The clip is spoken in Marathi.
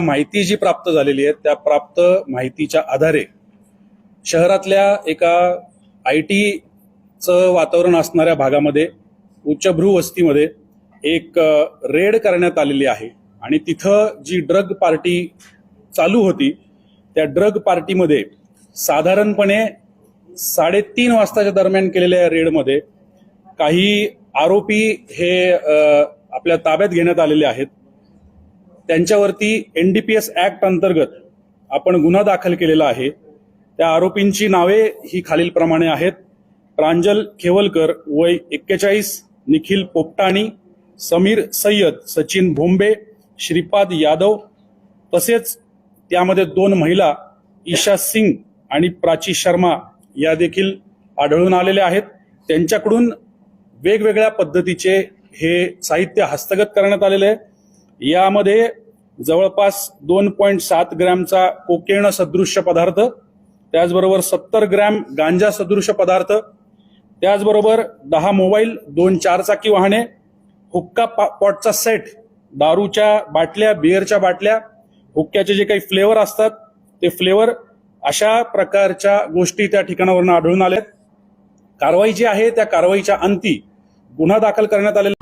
माहिती जी प्राप्त झालेली आहे त्या प्राप्त माहितीच्या आधारे शहरातल्या एका आय टीचं वातावरण असणाऱ्या भागामध्ये उच्चभ्रू वस्तीमध्ये एक रेड करण्यात आलेली आहे. आणि तिथं जी ड्रग पार्टी चालू होती त्या ड्रग पार्टीमध्ये साधारणपणे साडेतीन वाजताच्या दरम्यान केलेल्या या रेडमध्ये काही आरोपी हे आपल्या ताब्यात घेण्यात आलेले आहेत. त्यांच्यावरती एनडीपीएस ऍक्ट अंतर्गत आपण गुन्हा दाखल केलेला आहे. त्या आरोपींची नावे ही खालीलप्रमाणे आहेत. प्रांजल खेवलकर वय एक्केचाळीस निखिल पोपटाणी समीर सय्यद सचिन भोंबे श्रीपाद यादव तसेच त्यामध्ये दोन महिला ईशा सिंग आणि प्राची शर्मा या देखील आढळून आलेल्या आहेत. त्यांच्याकडून वेगवेगळ्या पद्धतीचे हे साहित्य हस्तगत करण्यात आलेले आहे. यामध्ये जवळपास दोन पॉईंट सात ग्रॅमचा कोकेण सदृश्य पदार्थ त्याचबरोबर सत्तर ग्रॅम गांजा सदृश्य पदार्थ त्याचबरोबर दहा मोबाईल दोन चारचाकी वाहने हुक्का पा- पॉटचा सेट दारूच्या बाटल्या बिअरच्या बाटल्या हुक्क्याचे जे काही फ्लेवर असतात ते फ्लेवर अशा प्रकारच्या गोष्टी त्या ठिकाणावरून आढळून आल्यात. कारवाई जी आहे त्या कारवाईच्या अंती गुन्हा दाखल करण्यात आलेला